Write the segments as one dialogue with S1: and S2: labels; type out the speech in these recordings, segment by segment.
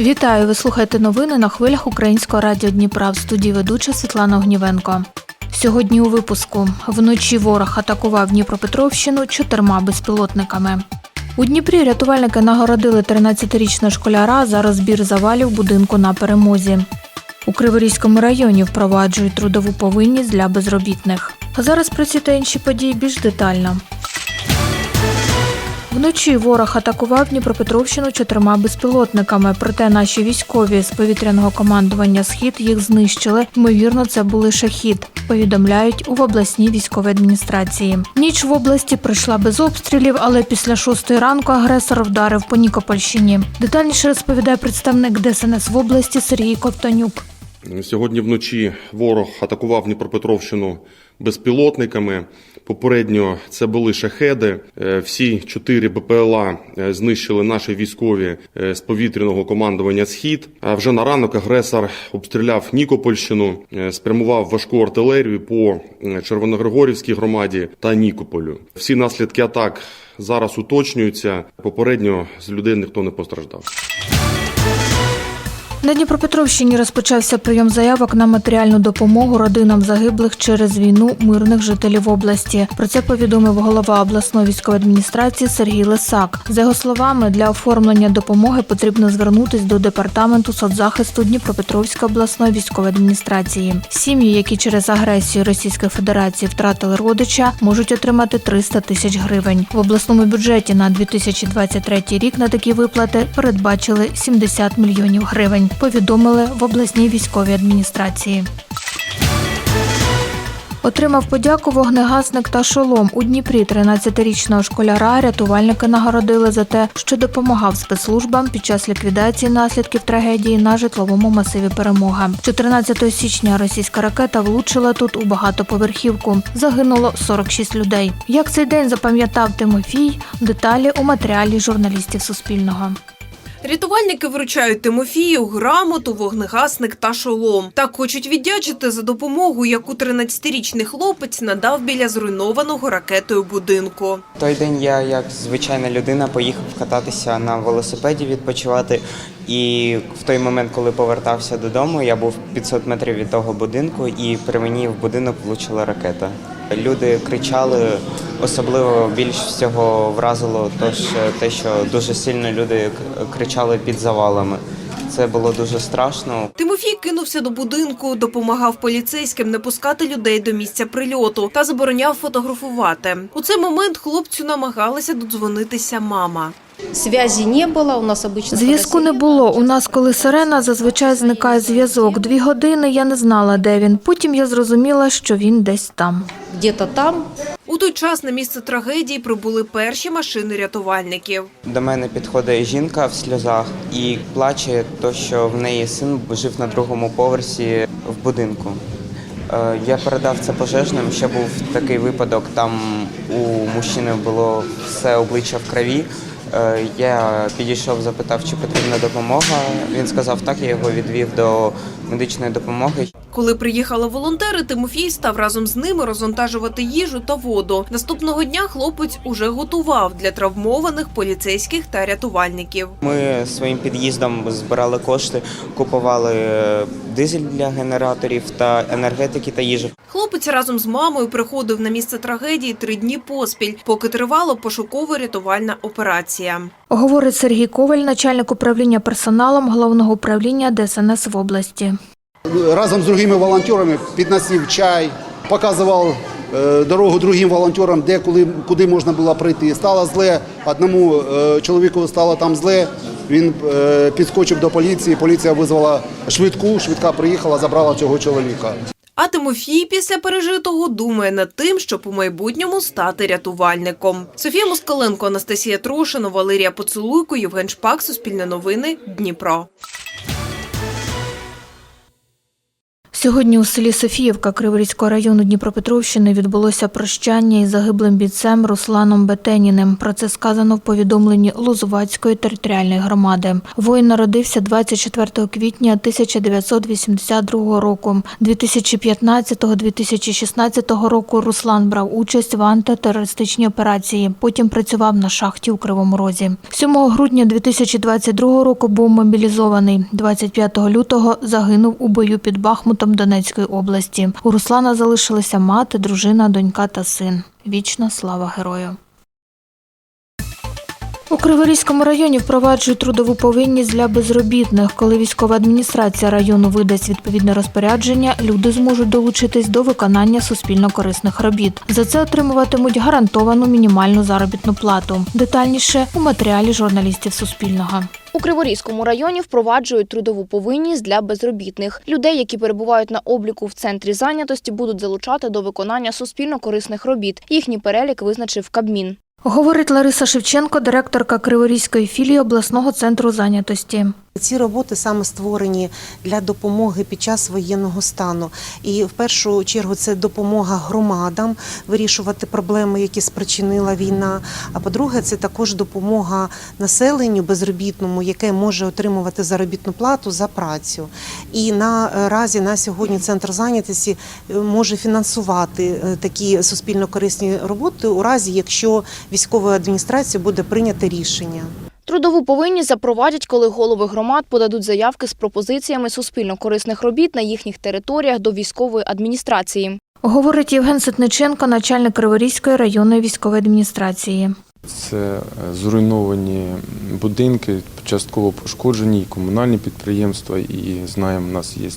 S1: Вітаю! Ви слухаєте новини на хвилях Українського радіо Дніпра в студії ведуча Світлана Огнівенко. Сьогодні у випуску вночі ворог атакував Дніпропетровщину чотирма безпілотниками. У Дніпрі рятувальники нагородили 13-річного школяра за розбір завалів будинку на перемозі. У Криворізькому районі впроваджують трудову повинність для безробітних. А зараз про ці та інші події більш детально. Вночі ворог атакував Дніпропетровщину чотирма безпілотниками. Проте наші військові з повітряного командування Схід їх знищили. Ймовірно, це були шахід. Повідомляють у обласній військовій адміністрації. Ніч в області пройшла без обстрілів, але після шостої ранку агресор вдарив по Нікопольщині. Детальніше розповідає представник ДСНС в області Сергій Ковтонюк.
S2: Сьогодні вночі ворог атакував Дніпропетровщину безпілотниками. Попередньо це були шахеди. Е, Всі чотири БПЛА е, знищили наші військові е, з повітряного командування Схід. А вже на ранок агресор обстріляв Нікопольщину, спрямував важку артилерію по Червоногригорівській громаді та Нікополю. Всі наслідки атак зараз уточнюються. Попередньо з людей ніхто не постраждав.
S1: На Дніпропетровщині розпочався прийом заявок на матеріальну допомогу родинам загиблих через війну мирних жителів області. Про це повідомив голова обласної військової адміністрації Сергій Лисак. За його словами, для оформлення допомоги потрібно звернутись до департаменту соцзахисту Дніпропетровської обласної військової адміністрації. Сім'ї, які через агресію Російської Федерації втратили родича, можуть отримати 300 тисяч гривень. В обласному бюджеті на 2023 рік на такі виплати передбачили 70 мільйонів гривень. Повідомили в обласній військовій адміністрації. Отримав подяку вогнегасник та шолом. У Дніпрі 13-річного школяра рятувальники нагородили за те, що допомагав спецслужбам під час ліквідації наслідків трагедії на житловому масиві Перемога. 14 січня російська ракета влучила тут у багатоповерхівку. Загинуло 46 людей. Як цей день запам'ятав Тимофій? Деталі у матеріалі журналістів Суспільного.
S3: Рятувальники вручають Тимофію грамоту, вогнегасник та шолом. Так хочуть віддячити за допомогу, яку 13-річний хлопець надав біля зруйнованого ракетою будинку.
S4: Той день я, як звичайна людина, поїхав кататися на велосипеді відпочивати. І в той момент, коли повертався додому, я був 500 метрів від того будинку, і при мені в будинок влучила ракета. Люди кричали, особливо більш всього вразило що- те, що дуже сильно люди кричали під завалами. Це було дуже страшно.
S3: Тимофій кинувся до будинку, допомагав поліцейським не пускати людей до місця прильоту та забороняв фотографувати. У цей момент хлопцю намагалася додзвонитися мама.
S5: Связи не было, у нас обычно...
S1: Зв'язку не було. У нас, коли сирена, зазвичай зникає зв'язок. Дві години я не знала, де він. Потім я зрозуміла, що він десь там.
S5: Где-то там,
S3: У той час на місце трагедії прибули перші машини рятувальників.
S4: До мене підходить жінка в сльозах і плаче, то що в неї син жив на другому поверсі в будинку. Е, Я передав це пожежним. Ще був такий випадок. Там у мужчини було все обличчя в крові. Е, Я підійшов, запитав, чи потрібна допомога. Він сказав так, я його відвів до медичної допомоги.
S3: Коли приїхали волонтери, Тимофій став разом з ними розвантажувати їжу та воду. Наступного дня хлопець уже готував для травмованих поліцейських та рятувальників.
S4: Ми своїм під'їздом збирали кошти, купували е, дизель для генераторів та енергетики та їжі.
S3: Хлопець разом з мамою приходив на місце трагедії три дні поспіль, поки тривала пошуково-рятувальна операція.
S1: Говорить Сергій Коваль, начальник управління персоналом головного управління ДСНС в області.
S6: Разом з другими волонтерами підносив чай, показував е, дорогу другим волонтерам, де коли, куди можна було прийти. Стало зле, одному е, чоловіку стало там зле. Він е, підскочив до поліції. Поліція визвала швидку. Швидка приїхала, забрала цього чоловіка.
S3: А Тимофій після пережитого думає над тим, щоб у майбутньому стати рятувальником. Софія Москаленко, Анастасія Трошина, Валерія Поцелуйко, Євген Шпак, Суспільне новини, Дніпро.
S1: Сьогодні у селі Софіївка Криворізького району Дніпропетровщини відбулося прощання із загиблим бійцем Русланом Бетеніним. Про це сказано в повідомленні Лозувацької територіальної громади. Воїн народився 24 квітня 1982 року. 2015-2016 року Руслан брав участь в антитерористичній операції. Потім працював на шахті у Кривому Розі. 7 грудня 2022 року був мобілізований. 25 лютого загинув у бою під Бахмутом Донецької області. У Руслана залишилися мати, дружина, донька та син. Вічна слава герою. Криворізькому районі впроваджують трудову повинність для безробітних. Коли військова адміністрація району видасть відповідне розпорядження, люди зможуть долучитись до виконання суспільно-корисних робіт. За це отримуватимуть гарантовану мінімальну заробітну плату. Детальніше у матеріалі журналістів Суспільного.
S7: У Криворізькому районі впроваджують трудову повинність для безробітних. Людей, які перебувають на обліку в центрі зайнятості, будуть залучати до виконання суспільно-корисних робіт. Їхній перелік визначив Кабмін.
S1: Говорить Лариса Шевченко, директорка Криворізької філії обласного центру зайнятості.
S8: Ці роботи саме створені для допомоги під час воєнного стану. І в першу чергу це допомога громадам вирішувати проблеми, які спричинила війна. А по-друге, це також допомога населенню безробітному, яке може отримувати заробітну плату за працю. І наразі на сьогодні центр зайнятості е, може фінансувати е, такі суспільно корисні роботи у разі, якщо військовою адміністрації буде прийнято рішення.
S7: Трудову повинність запровадять, коли голови громад подадуть заявки з пропозиціями суспільно-корисних робіт на їхніх територіях до військової адміністрації.
S1: Говорить Євген Ситниченко, начальник Криворізької районної військової адміністрації.
S9: Це е, зруйновані будинки, частково пошкоджені, і комунальні підприємства, і знаємо, у нас є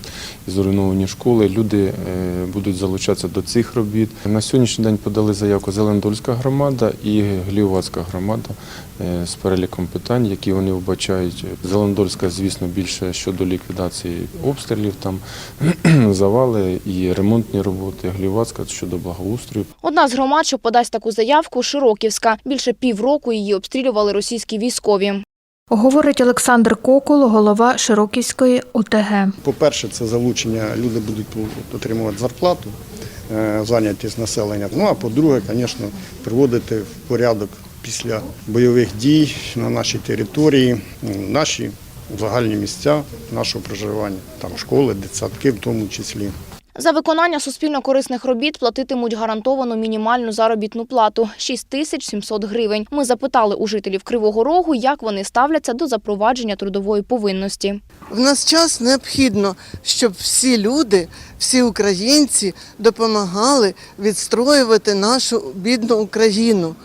S9: зруйновані школи. Люди е, будуть залучатися до цих робіт. На сьогоднішній день подали заявку Зелендольська громада і Глівацька громада е, з переліком питань, які вони вбачають. Зелендольська, звісно, більше щодо ліквідації обстрілів, там завали і ремонтні роботи. Глівацька щодо благоустрою.
S7: Одна з громад, що подасть таку заявку, Широківська. Більше півроку її обстрілювали російські військові.
S1: Говорить Олександр Кокул, голова Широківської ОТГ.
S10: По-перше, це залучення, люди будуть отримувати зарплату, е, зайнятість населення. Ну а по-друге, звісно, приводити в порядок після бойових дій на нашій території, наші загальні місця нашого проживання, там школи, дитсадки в тому числі.
S7: За виконання суспільно-корисних робіт платитимуть гарантовану мінімальну заробітну плату – 6 тисяч 700 гривень. Ми запитали у жителів Кривого Рогу, як вони ставляться до запровадження трудової повинності.
S11: В нас час необхідно, щоб всі люди, всі українці допомагали відстроювати нашу бідну Україну.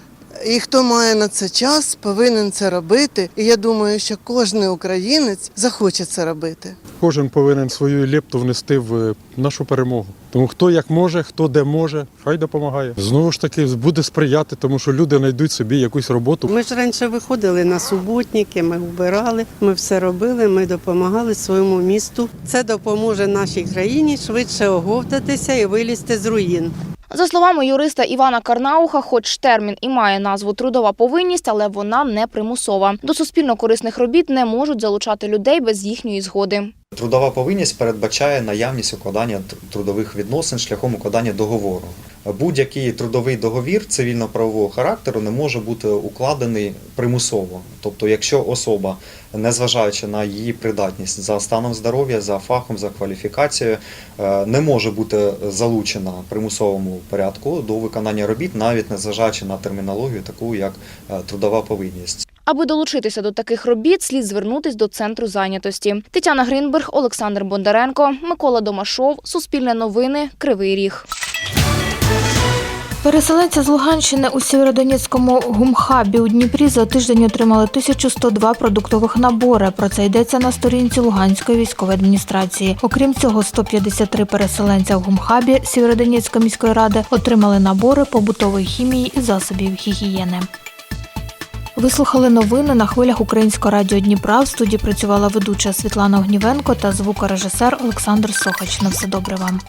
S11: І хто має на це час, повинен це робити. І я думаю, що кожен українець захоче це робити.
S12: Кожен повинен свою лепту внести в е, нашу перемогу. Тому хто як може, хто де може, хай допомагає. Знову ж таки буде сприяти, тому що люди знайдуть собі якусь роботу.
S13: Ми ж раніше виходили на суботники, ми вбирали, ми все робили, ми допомагали своєму місту. Це допоможе нашій країні швидше оговтатися і вилізти з руїн.
S7: За словами юриста Івана Карнауха, хоч термін і має назву трудова повинність, але вона не примусова. До суспільно-корисних робіт не можуть залучати людей без їхньої згоди.
S14: Трудова повинність передбачає наявність укладання трудових відносин шляхом укладання договору. Будь-який трудовий договір цивільно-правового характеру не може бути укладений примусово. Тобто, якщо особа, незважаючи на її придатність за станом здоров'я, за фахом, за кваліфікацією, е, не може бути залучена примусовому порядку до виконання робіт, навіть незважаючи на термінологію, таку як е, трудова повинність.
S7: Аби долучитися до таких робіт, слід звернутись до центру зайнятості. Тетяна Гринберг, Олександр Бондаренко, Микола Домашов, Суспільне новини, Кривий Ріг.
S1: Переселенці з Луганщини у Сєвєродонецькому гумхабі у Дніпрі за тиждень отримали 1102 продуктових набори. Про це йдеться на сторінці Луганської військової адміністрації. Окрім цього, 153 переселенця в гумхабі Сєвєродонецької міської ради отримали набори побутової хімії і засобів гігієни. Ви новини на хвилях Українського радіо Дніпра. В студії працювала ведуча Світлана Огнівенко та звукорежисер Олександр Сохач. На все добре вам.